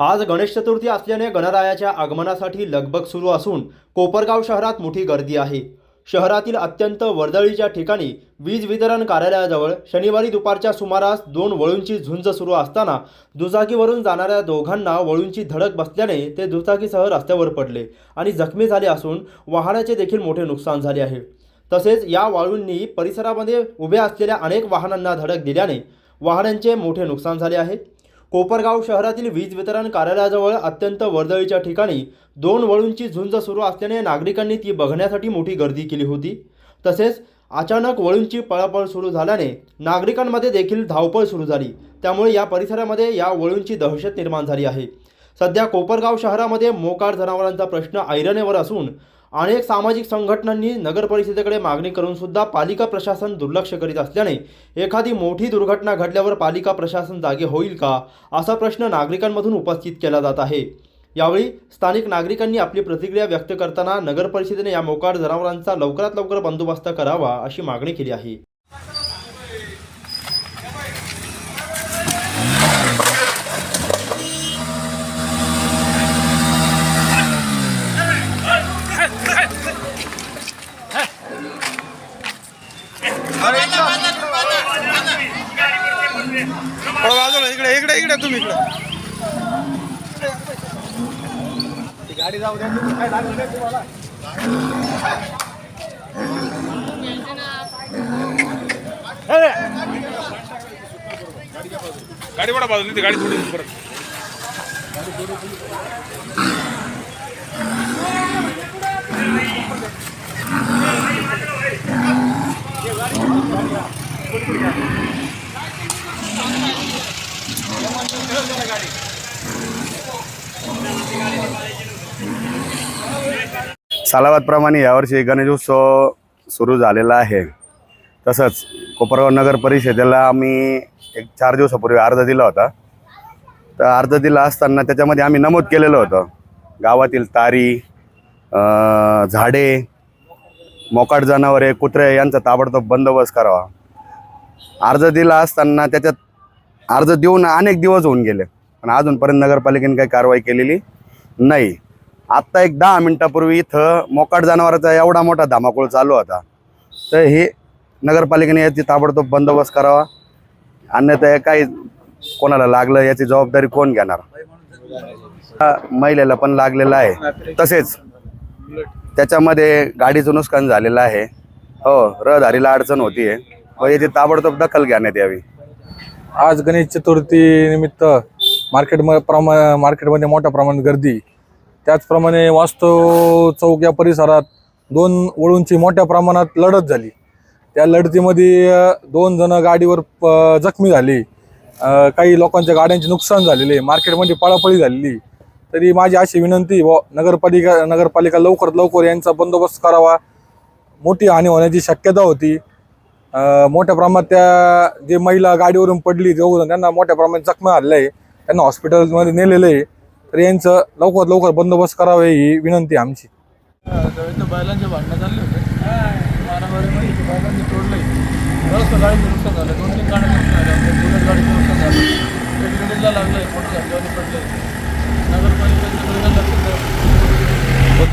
आज गणेश चतुर्थी असल्याने गणरायाच्या आगमनासाठी लगबग सुरू असून कोपरगाव शहरात मोठी गर्दी आहे. शहरातील अत्यंत वर्दळीच्या ठिकाणी वीज वितरण कार्यालयाजवळ शनिवारी दुपारच्या सुमारास दोन वळूंची झुंज सुरू असताना दुचाकीवरून जाणाऱ्या दोघांना वळूंची धडक बसल्याने ते दुचाकीसह रस्त्यावर पडले आणि जखमी झाले असून वाहनाचे देखील मोठे नुकसान झाले आहे. तसेच या वाळूंनी परिसरामध्ये उभ्या असलेल्या अनेक वाहनांना धडक दिल्याने वाहनांचे मोठे नुकसान झाले आहे. कोपरगाव शहरातील वीज वितरण कार्यालयाजवळ अत्यंत वर्दळीच्या ठिकाणी दोन वळूंची झुंज सुरू असल्याने नागरिकांनी ती बघण्यासाठी मोठी गर्दी केली होती. तसेच अचानक वळूंची पळापळ सुरू झाल्याने नागरिकांमध्ये देखील धावपळ सुरू झाली. त्यामुळे या परिसरामध्ये या वळूंची दहशत निर्माण झाली आहे. सध्या कोपरगाव शहरामध्ये मोकार जनावरांचा प्रश्न ऐरणेवर असून अनेक सामाजिक संघटनांनी नगर परिषदेकडे मागणी करून सुद्धा पालिका प्रशासन दुर्लक्ष करीत असल्याने एखादी मोठी दुर्घटना घडल्यावर पालिका प्रशासन जागे होईल का असा प्रश्न नागरिकांमधून उपस्थित केला जात आहे. यावेळी स्थानिक नागरिकांनी आपली प्रतिक्रिया व्यक्त करताना नगर परिषदेने या मोकाट जनावरांचा लवकरात लवकर बंदोबस्त करावा अशी मागणी केली आहे. बाजूला इकडे इकडे इकडे तुम्ही इकडे गाडी बडा बाजूला ती गाडी थोडी परत सालावादप्रमाणे यावर्षी गणेशोत्सव सुरू झालेला आहे. तसंच कोपरगाव नगर परिषदेला आम्ही एक चार दिवसापूर्वी अर्ज दिला होता. तर अर्ज दिला असताना त्याच्यामध्ये आम्ही नमूद केलेलं होतं. गावातील तारी झाडे मोकाट जनावरे कुत्रे यांचा ताबडतोब बंदोबस्त करावा. अर्ज दिला असताना त्याच्यात अर्ज देऊन अनेक दिवस होऊन गेले. पण अजूनपर्यंत नगरपालिकेने काही कारवाई केलेली नाही. आत्ता एक दहा मिनिटापूर्वी इथं मोकाट जनावराचा एवढा मोठा धमाकूळ चालू होता. तर हे नगरपालिकेने याची ताबडतोब बंदोबस्त करावा. अन्यथा काही कोणाला लागलं याची जबाबदारी कोण घेणार? महिलेला पण लागलेलं आहे. तसेच त्याच्यामध्ये गाडीचं नुकसान झालेलं आहे. हो रहदारीला अडचण होतीये. व याची ताबडतोब दखल घेण्यात यावी. आज गणेश चतुर्थी निमित्त मार्केट प्रमा मार्केटमध्ये मोठ्या प्रमाणात गर्दी. त्याचप्रमाणे वास्तव चौक या परिसरात दोन वळूंची मोठ्या प्रमाणात लढत झाली. त्या लढतीमध्ये दोन जण गाडीवर प- जखमी झाली. काही लोकांच्या गाड्यांचे नुकसान झालेले मार्केटमध्ये पळापळी झालेली. तरी माझी अशी विनंती व नगरपालिका नगरपालिका लवकरात लवकर यांचा बंदोबस्त करावा. मोठी हानी होण्याची शक्यता होती. मोठ्या प्रमाणात त्या जे महिला गाडीवरून पडली दोघ त्यांना मोठ्या प्रमाणात जखमा झालेल्या आहे. त्यांना हॉस्पिटलमध्ये नेलेलं आहे. तर यांचं लवकरात लवकर बंदोबस्त करावे ही विनंती आमची. बैलांचे भांडणं चालले होते. मारामारीमध्ये बैलांनी नुकसान झालं. दोन तीन नुकसान झालं